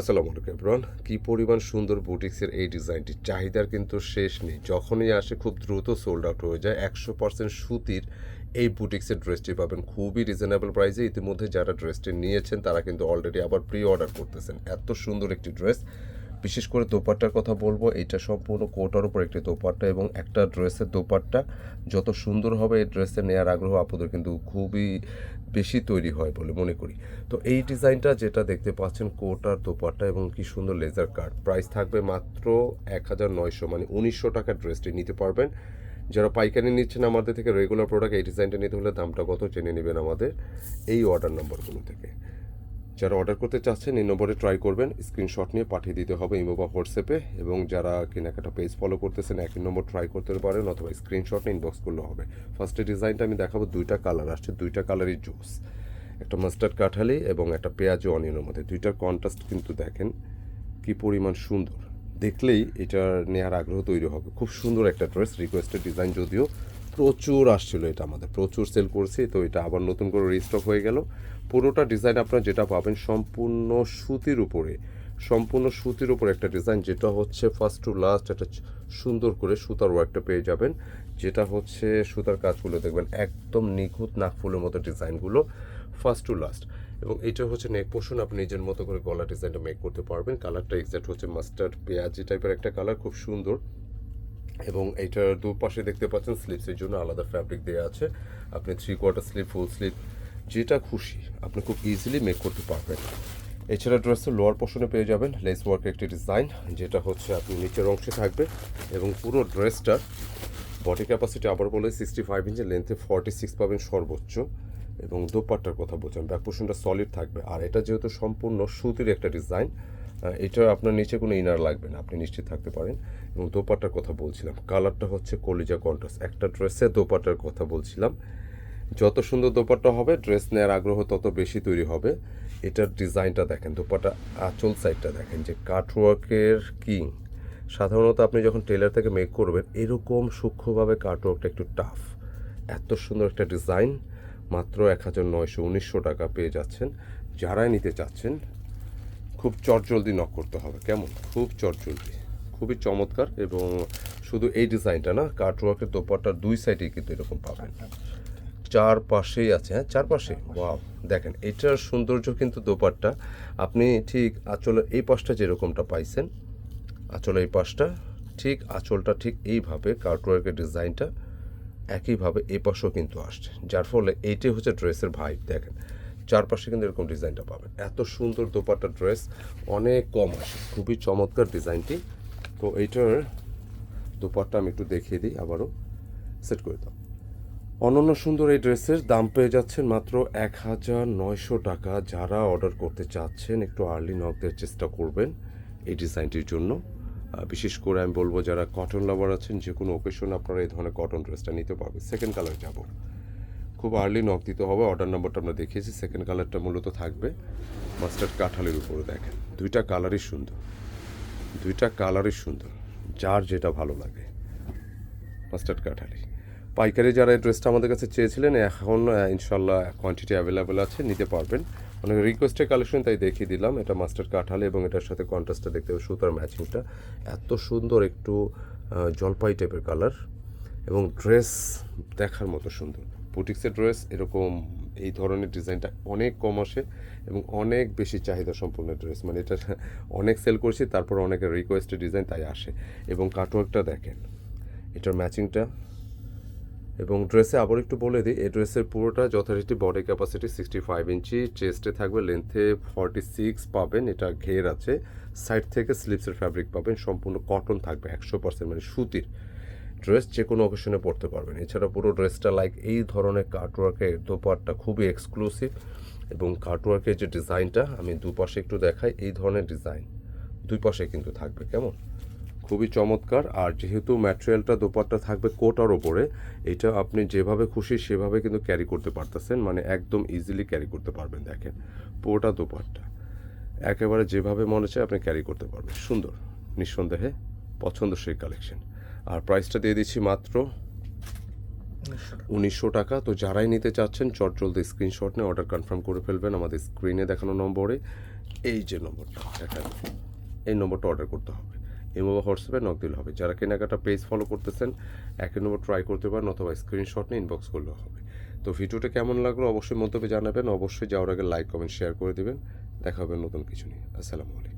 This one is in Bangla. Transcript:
আসসালামু আলাইকুম, এভরিওয়ান। কী পরিমাণ সুন্দর বুটিক্সের এই ডিজাইনটি? চাহিদার কিন্তু শেষ নেই। যখনই আসে, খুব দ্রুত সোল্ড আউট হয়ে যায়। একশো পার্সেন্ট সুতির এই বুটিক্সের ড্রেসটি পাবেন। খুবই রিজনেবল প্রাইসে ইতিমধ্যে যারা ড্রেসটি নিয়েছেন, তারা কিন্তু অলরেডি আবার প্রি অর্ডার করতেছেন। এত সুন্দর একটি ড্রেস বিশেষ করে দোপাট্টার কথা বলব, এটা সম্পূর্ণ কোটার উপর একটি দোপাট্টা এবং একটা ড্রেসের দোপাট্টা। যত সুন্দর হবে এই ড্রেসে নেওয়ার আগ্রহ আপুদের কিন্তু খুবই বেশি তৈরি হয় বলে মনে করি। তো এই ডিজাইনটা যেটা দেখতে পাচ্ছেন কোটার দোপাট্টা এবং কি সুন্দর লেজার কাট। প্রাইস থাকবে মাত্র এক হাজার নয়শো মানে উনিশশো টাকার ড্রেসটি নিতে পারবেন। যারা পাইকারি নিচ্ছেন আমাদের থেকে রেগুলার প্রোডাক্ট এই ডিজাইনটা নিতে হলে দামটা কত জেনে নেবেন আমাদের এই অর্ডার নম্বরগুলো থেকে। যারা অর্ডার করতে চাচ্ছেন, এই নম্বরে ট্রাই করবেন। স্ক্রিনশট নিয়ে পাঠিয়ে দিতে হবে ইমো বা হোয়াটসঅ্যাপে এবং যারা কেনাকাটা পেজ ফলো করতেছেন, একই নম্বর ট্রাই করতে পারেন অথবা স্ক্রিনশট ইনবক্স করলে হবে। ফার্স্টে ডিজাইনটা আমি দেখাবো, দুইটা কালার আসছে, দুইটা কালারই জুস একটা মাস্টার্ড কাঠালি এবং একটা পেঁয়াজু অনিয়নের মধ্যে। দুইটার কন্ট্রাস্ট কিন্তু দেখেন, কি পরিমাণ সুন্দর। দেখলেই এটা নেওয়ার আগ্রহ তৈরি হবে। খুব সুন্দর একটা ড্রেস রিকোয়েস্টেড ডিজাইন যদিও। প্রচুর আসছিল এটা আমাদের, প্রচুর সেল করছি, তো এটা আবার নতুন করে রিস্টক হয়ে গেল। পুরোটা ডিজাইন আপনারা যেটা পাবেন সম্পূর্ণ সুতির উপরে, সম্পূর্ণ সুতির উপরে একটা ডিজাইন যেটা হচ্ছে ফার্স্ট টু লাস্ট একটা সুন্দর করে সুতার ওয়ার্কটা পেয়ে যাবেন। যেটা হচ্ছে সুতার কাজগুলো দেখবেন একদম নিখুঁত নাকফুলের মতো ডিজাইনগুলো ফার্স্ট টু লাস্ট এবং এটা হচ্ছে নেক পোর্শন আপনি নিজের মতো করে গলা ডিজাইনটা মেক করতে পারবেন। কালারটা এক্সাক্ট হচ্ছে মাস্টার্ড পেঁয়াজি টাইপের একটা কালার খুব সুন্দর। এবং এইটার দুপাশে দেখতে পাচ্ছেন স্লিপসের জন্য আলাদা ফ্যাব্রিক দেওয়া আছে। আপনি three quarter sleeve full sleeve যেটা খুশি আপনি খুব ইজিলি মেক করতে পারবেন। এছাড়া ড্রেসের লোয়ার পোর্শনে পেয়ে যাবেন লেস ওয়ার্কের একটি ডিজাইন যেটা হচ্ছে আপনি নিচের অংশে থাকবে এবং পুরো ড্রেসটার বডি ক্যাপাসিটি আবার বলে সিক্সটি ফাইভ ইঞ্চের লেন্থে ফর্টি সিক্স পাবেন সর্বোচ্চ। এবং দোপাট্টার কথা বলছেন ব্যাক পোর্শনটা সলিড থাকবে। আর এটা যেহেতু সম্পূর্ণ সুতির একটা ডিজাইন এটা আপনার নিচে কোনো ইনার লাগবে না, আপনি নিশ্চিত থাকতে পারেন। এবং দোপাটার কথা বলছিলাম, কালারটা হচ্ছে কলিজা কন্ট্রাস্ট। একটা ড্রেসে দোপাটার কথা বলছিলাম। যত সুন্দর দোপাট্টা হবে, ড্রেস নেওয়ার আগ্রহ তত বেশি তৈরি হবে। এটার ডিজাইনটা দেখেন দোপাটা আঁচল সাইডটা দেখেন, যে কাটওয়ার্কের কিং। সাধারণত আপনি যখন টেলার থেকে মেক করবেন, এরকম সূক্ষ্মভাবে কাটওয়ার্কটা একটু টাফ। এত সুন্দর একটা ডিজাইন, মাত্র এক হাজার নয়শো উনিশশো টাকা পেয়ে যাচ্ছেন। যারাই নিতে চাচ্ছেন খুব চটজলদি নক করতে হবে। কেমন? খুব চটজলদি। খুবই চমৎকার এবং শুধু এই ডিজাইনটা না কাটওয়ার্কের দোপাট্টার দুই সাইডেই কিন্তু এরকম পাবেন। চার পাশেই আছে হ্যাঁ? চার পাশে ওয়াও দেখেন, এটার সৌন্দর্য কিন্তু দোপাট্টা। আপনি ঠিক আঁচলের এই পাশটা যেরকমটা পাইছেন আঁচলের এই পাশটা, ঠিক আঁচলটা ঠিক এইভাবে কার্টওয়ার্কের ডিজাইনটা একইভাবে এই পাশেও কিন্তু আসছে। যার ফলে এইটাই হচ্ছে ড্রেসের ভাইব দেখেন। চারপাশে কিন্তু এরকম ডিজাইনটা পাবেন। এত সুন্দর দোপাট্টা ড্রেস, অনেক কম আসে। খুবই চমৎকার ডিজাইনটি। তো এইটার দোপাট্টা আমি একটু দেখিয়ে দিই আবারও। সেট করে দাও। অনন্য সুন্দর এই ড্রেসের দাম পেয়ে যাচ্ছেন মাত্র এক হাজার নয়শো টাকা। যারা অর্ডার করতে চাচ্ছেন, একটু আর্লি নক দেওয়ার চেষ্টা করবেন এই ডিজাইনটির জন্য। বিশেষ করে আমি বলব, যারা কটন লাভার আছেন, যে কোনো ওকেশন আপনারা এই ধরনের কটন ড্রেসটা নিতে পারবেন। সেকেন্ড কালার যাব। খুব আর্লি নক দিতে হবে। অর্ডার নাম্বারটা আমরা দেখিয়েছি সেকেন্ড কালারটা মূলত থাকবে মাস্টার্ড কাঁঠালের উপরে, দেখেন। দুইটা কালারই সুন্দর। দুইটা কালারই সুন্দর। যার যেটা ভালো লাগে। মাস্টার্ড কাঠালি পাইকারি যারা এই ড্রেসটা আমাদের কাছে চেয়েছিলেন, এখন ইনশাল্লাহ কোয়ান্টিটি অ্যাভেলেবেল আছে, নিতে পারবেন। অনেক রিকোয়েস্টের কালেকশন তাই দেখিয়ে দিলাম। এটা মাস্টার কাঠালি এবং এটার সাথে কন্ট্রাস্টটা দেখতে হবে, সুতার ম্যাচিংটা এত সুন্দর একটু জলপাই টাইপের কালার এবং ড্রেস দেখার মতো সুন্দর। বুটিক্সের ড্রেস, এরকম এই ধরনের ডিজাইনটা অনেক কম আসে এবং অনেক বেশি চাহিদা সম্পূর্ণ ড্রেস। মানে এটা অনেক সেল করছি, তারপর অনেকের রিকোয়েস্টেড ডিজাইন তাই আসে। এবং কাটওয়ার্কটা দেখেন, এটার ম্যাচিংটা এবং ড্রেসে আবার একটু বলে দিই, এই ড্রেসের পুরোটা যথারীতি body capacity sixty five inch চেস্টে থাকবে লেন্থে ফর্টি সিক্স পাবেন, এটা ঘের আছে। সাইড থেকে স্লিপসের ফ্যাব্রিক পাবেন, সম্পূর্ণ কটন থাকবে একশো পার্সেন্ট মানে সুতির। ড্রেস যে কোনো অকেশনে পরতে পারবেন। এছাড়া পুরো ড্রেসটা লাইক এই ধরনের কাটওয়ার্কের দোপারটা খুবই এক্সক্লুসিভ এবং কাটওয়ার্কের যে ডিজাইনটা আমি দুপাশে একটু দেখাই, এই ধরনের ডিজাইন দুই পাশে কিন্তু থাকবে, কেমন? খুবই চমৎকার। আর যেহেতু ম্যাটেরিয়ালটা দোপাট্টা থাকবে কোটার ওপরে, এটা আপনি যেভাবে খুশি সেভাবে কিন্তু ক্যারি করতে পারতেছেন মানে একদম ইজিলি ক্যারি করতে পারবেন, দেখেন। পুরোটা দোপাট্টা। একেবারে যেভাবে মনে চায় আপনি ক্যারি করতে পারবেন। সুন্দর, নিঃসন্দেহে পছন্দ সেই কালেকশন আর প্রাইসটা দিয়ে দিচ্ছি মাত্র উনিশশো টাকা। তো যারাই নিতে চাচ্ছেন, চট জলদি স্ক্রিনশট নিয়ে অর্ডার কনফার্ম করে ফেলবেন আমাদের স্ক্রিনে দেখানো নম্বরে। এই যে নম্বরটা এই নম্বরটা অর্ডার করতে হবে। এই মোবাইল হোয়াটসঅ্যাপে নক দিলে হবে। যারা কেনাকাটা পেজ ফলো করতেছেন একই নম্বর ট্রাই করতে পারেন অথবা স্ক্রিনশট নিয়ে ইনবক্স করলেও হবে। তো ভিডিওটা কেমন লাগল অবশ্যই মন্তব্যে জানাবেন। অবশ্যই যাওয়ার আগে লাইক কমেন্ট শেয়ার করে দেবেন। দেখা হবে নতুন কিছু নিয়ে। আসসালামু আলাইকুম।